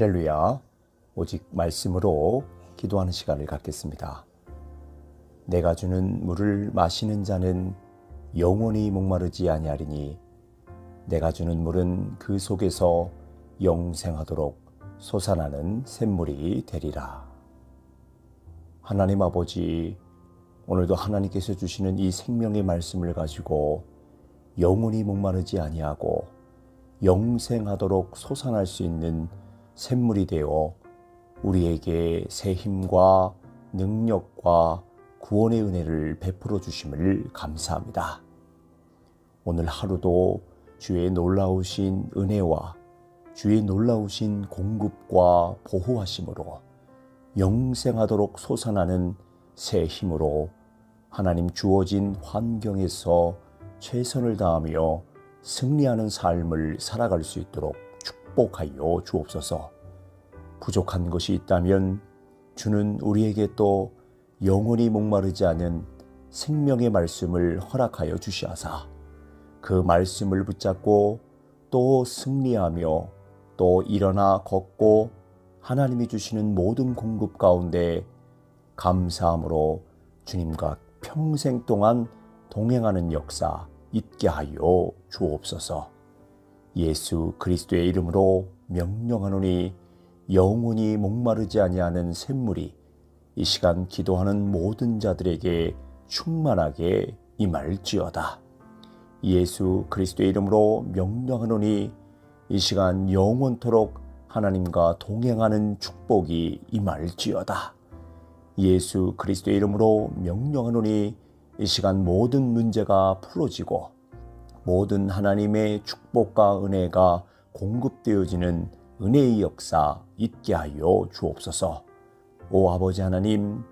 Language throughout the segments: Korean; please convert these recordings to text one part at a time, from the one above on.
할렐루야. 오직 말씀으로 기도하는 시간을 갖겠습니다. 내가 주는 물을 마시는 자는 영원히 목마르지 아니하리니 내가 주는 물은 그 속에서 영생하도록 솟아나는 샘물이 되리라. 하나님 아버지, 오늘도 하나님께서 주시는 이 생명의 말씀을 가지고 영원히 목마르지 아니하고 영생하도록 솟아날 수 있는 샘물이 되어 우리에게 새 힘과 능력과 구원의 은혜를 베풀어 주심을 감사합니다. 오늘 하루도 주의 놀라우신 은혜와 주의 놀라우신 공급과 보호하심으로 영생하도록 솟아나는 새 힘으로 하나님 주어진 환경에서 최선을 다하며 승리하는 삶을 살아갈 수 있도록 축복하여 주옵소서. 부족한 것이 있다면 주는 우리에게 또 영원히 목마르지 않은 생명의 말씀을 허락하여 주시하사 그 말씀을 붙잡고 또 승리하며 또 일어나 걷고 하나님이 주시는 모든 공급 가운데 감사함으로 주님과 평생 동안 동행하는 역사 있게 하여 주옵소서. 예수 그리스도의 이름으로 명령하노니 영원히 목마르지 아니하는 샘물이 이 시간 기도하는 모든 자들에게 충만하게 임할지어다. 예수 그리스도의 이름으로 명령하노니 이 시간 영원토록 하나님과 동행하는 축복이 임할지어다. 예수 그리스도의 이름으로 명령하노니 이 시간 모든 문제가 풀어지고 모든 하나님의 축복과 은혜가 공급되어지는 은혜의 역사 있게 하여 주옵소서. 오 아버지 하나님,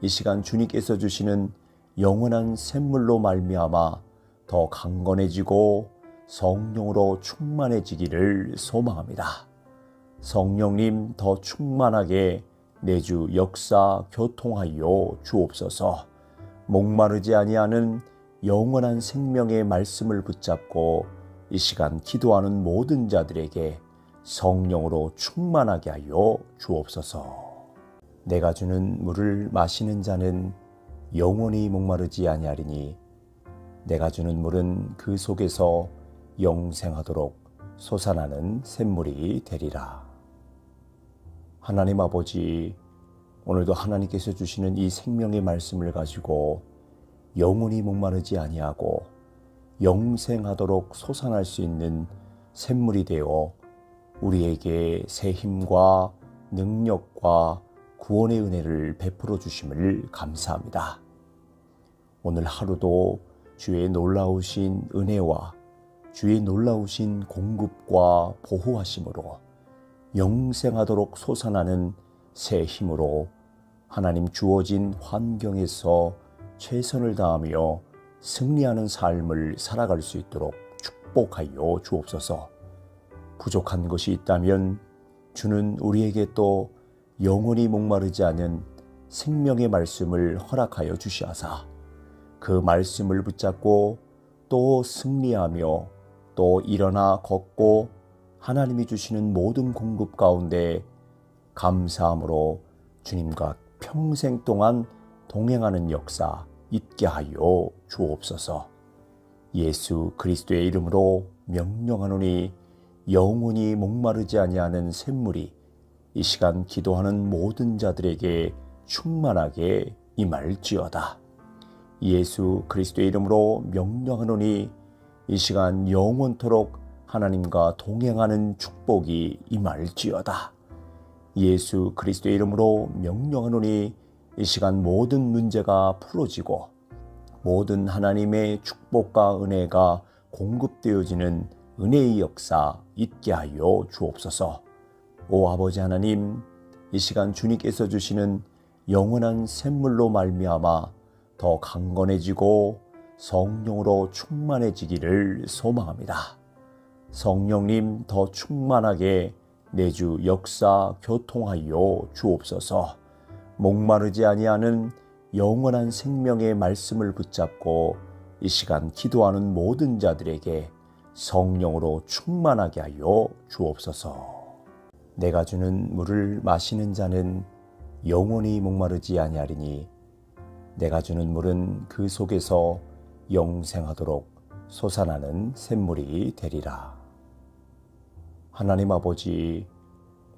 이 시간 주님께서 주시는 영원한 샘물로 말미암아 더 강건해지고 성령으로 충만해지기를 소망합니다. 성령님 더 충만하게 내주 역사 교통하여 주옵소서. 목마르지 아니하는 영원한 생명의 말씀을 붙잡고 이 시간 기도하는 모든 자들에게 성령으로 충만하게 하여 주옵소서. 내가 주는 물을 마시는 자는 영원히 목마르지 아니하리니 내가 주는 물은 그 속에서 영생하도록 솟아나는 샘물이 되리라. 하나님 아버지, 오늘도 하나님께서 주시는 이 생명의 말씀을 가지고 영원히 목마르지 아니하고 영생하도록 솟아날 수 있는 샘물이 되어 우리에게 새 힘과 능력과 구원의 은혜를 베풀어 주심을 감사합니다. 오늘 하루도 주의 놀라우신 은혜와 주의 놀라우신 공급과 보호하심으로 영생하도록 솟아나는 새 힘으로 하나님 주어진 환경에서 최선을 다하며 승리하는 삶을 살아갈 수 있도록 축복하여 주옵소서. 부족한 것이 있다면 주는 우리에게 또 영원히 목마르지 않은 생명의 말씀을 허락하여 주시하사 그 말씀을 붙잡고 또 승리하며 또 일어나 걷고 하나님이 주시는 모든 공급 가운데 감사함으로 주님과 평생 동안 동행하는 역사 있게 하여 주옵소서. 예수 그리스도의 이름으로 명령하노니 영원히 목마르지 아니하는 샘물이 이 시간 기도하는 모든 자들에게 충만하게 임할지어다. 예수 그리스도의 이름으로 명령하노니 이 시간 영원토록 하나님과 동행하는 축복이 임할지어다. 예수 그리스도의 이름으로 명령하노니 이 시간 모든 문제가 풀어지고 모든 하나님의 축복과 은혜가 공급되어지는 은혜의 역사 있게 하여 주옵소서. 오 아버지 하나님, 이 시간 주님께서 주시는 영원한 샘물로 말미암아 더 강건해지고 성령으로 충만해지기를 소망합니다. 성령님 더 충만하게 내주 역사 교통하여 주옵소서. 목마르지 아니하는 영원한 생명의 말씀을 붙잡고 이 시간 기도하는 모든 자들에게 성령으로 충만하게 하여 주옵소서. 내가 주는 물을 마시는 자는 영원히 목마르지 아니하리니 내가 주는 물은 그 속에서 영생하도록 솟아나는 샘물이 되리라. 하나님 아버지,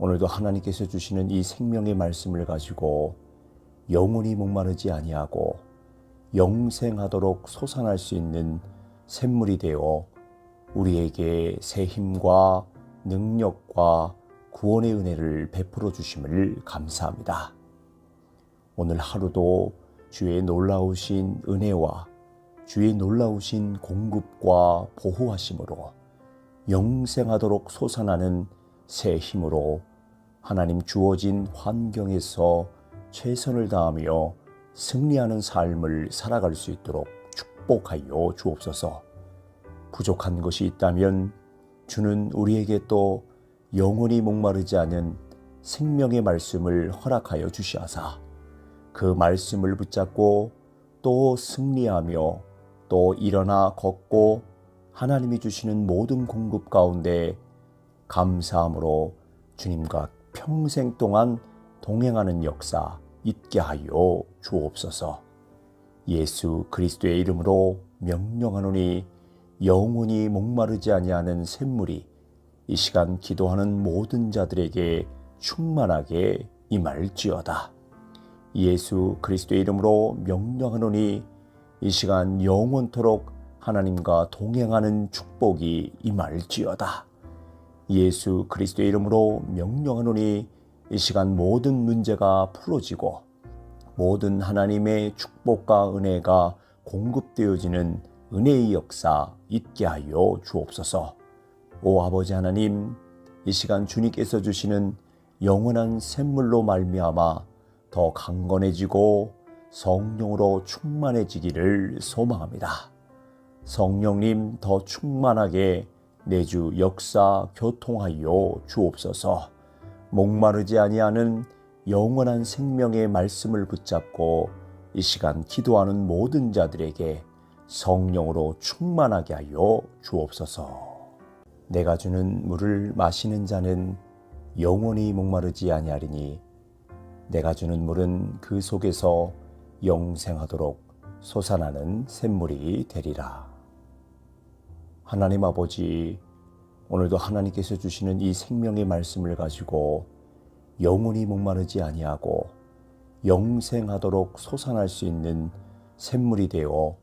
오늘도 하나님께서 주시는 이 생명의 말씀을 가지고 영원히 목마르지 아니하고 영생하도록 솟아날 수 있는 샘물이 되어 우리에게 새 힘과 능력과 구원의 은혜를 베풀어 주심을 감사합니다. 오늘 하루도 주의 놀라우신 은혜와 주의 놀라우신 공급과 보호하심으로 영생하도록 솟아나는 새 힘으로 하나님 주어진 환경에서 최선을 다하며 승리하는 삶을 살아갈 수 있도록 축복하여 주옵소서. 부족한 것이 있다면 주는 우리에게 또 영원히 목마르지 않은 생명의 말씀을 허락하여 주시하사 그 말씀을 붙잡고 또 승리하며 또 일어나 걷고 하나님이 주시는 모든 공급 가운데 감사함으로 주님과 평생 동안 동행하는 역사 있게 하여 주옵소서. 예수 그리스도의 이름으로 명령하노니 영원히 목마르지 아니하는 샘물이 이 시간 기도하는 모든 자들에게 충만하게 임할지어다. 예수 그리스도의 이름으로 명령하노니 이 시간 영원토록 하나님과 동행하는 축복이 임할지어다. 예수 그리스도의 이름으로 명령하노니 이 시간 모든 문제가 풀어지고 모든 하나님의 축복과 은혜가 공급되어지는 은혜의 역사 있게 하여 주옵소서. 오 아버지 하나님, 이 시간 주님께서 주시는 영원한 샘물로 말미암아 더 강건해지고 성령으로 충만해지기를 소망합니다. 성령님 더 충만하게 내주 역사 교통하여 주옵소서. 목마르지 아니하는 영원한 생명의 말씀을 붙잡고 이 시간 기도하는 모든 자들에게 성령으로 충만하게 하여 주옵소서. 내가 주는 물을 마시는 자는 영원히 목마르지 아니하리니 내가 주는 물은 그 속에서 영생하도록 솟아나는 샘물이 되리라. 하나님 아버지, 오늘도 하나님께서 주시는 이 생명의 말씀을 가지고 영원히 목마르지 아니하고 영생하도록 솟아날 수 있는 샘물이 되어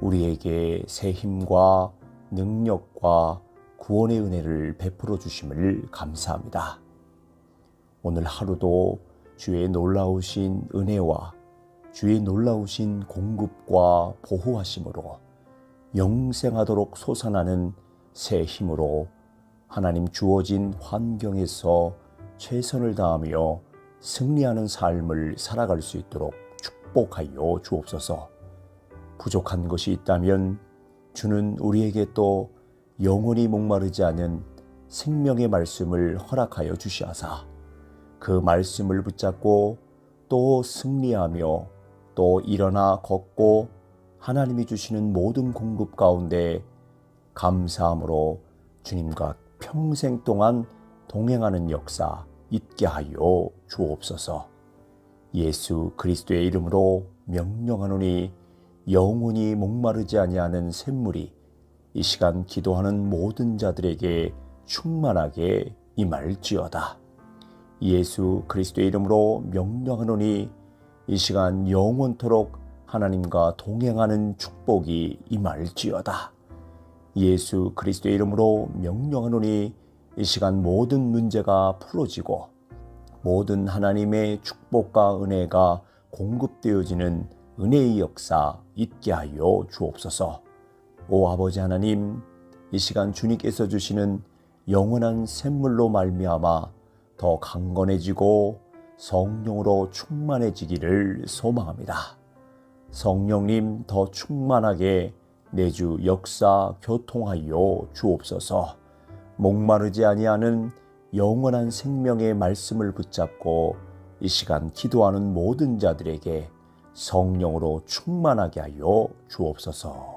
우리에게 새 힘과 능력과 구원의 은혜를 베풀어 주심을 감사합니다. 오늘 하루도 주의 놀라우신 은혜와 주의 놀라우신 공급과 보호하심으로 영생하도록 솟아나는 새 힘으로 하나님 주어진 환경에서 최선을 다하며 승리하는 삶을 살아갈 수 있도록 축복하여 주옵소서. 부족한 것이 있다면 주는 우리에게 또 영원히 목마르지 않은 생명의 말씀을 허락하여 주시하사 그 말씀을 붙잡고 또 승리하며 또 일어나 걷고 하나님이 주시는 모든 공급 가운데 감사함으로 주님과 평생 동안 동행하는 역사 있게 하여 주옵소서. 예수 그리스도의 이름으로 명령하노니 영원히 목마르지 아니하는 샘물이 이 시간 기도하는 모든 자들에게 충만하게 임할지어다. 예수 그리스도의 이름으로 명령하노니 이 시간 영원토록 하나님과 동행하는 축복이 임할지어다. 예수 그리스도의 이름으로 명령하노니 이 시간 모든 문제가 풀어지고 모든 하나님의 축복과 은혜가 공급되어지는 은혜의 역사 있게 하여 주옵소서. 오 아버지 하나님, 이 시간 주님께서 주시는 영원한 샘물로 말미암아 더 강건해지고 성령으로 충만해지기를 소망합니다. 성령님 더 충만하게 내주 역사 교통하여 주옵소서. 목마르지 아니하는 영원한 생명의 말씀을 붙잡고 이 시간 기도하는 모든 자들에게 성령으로 충만하게 하여 주옵소서.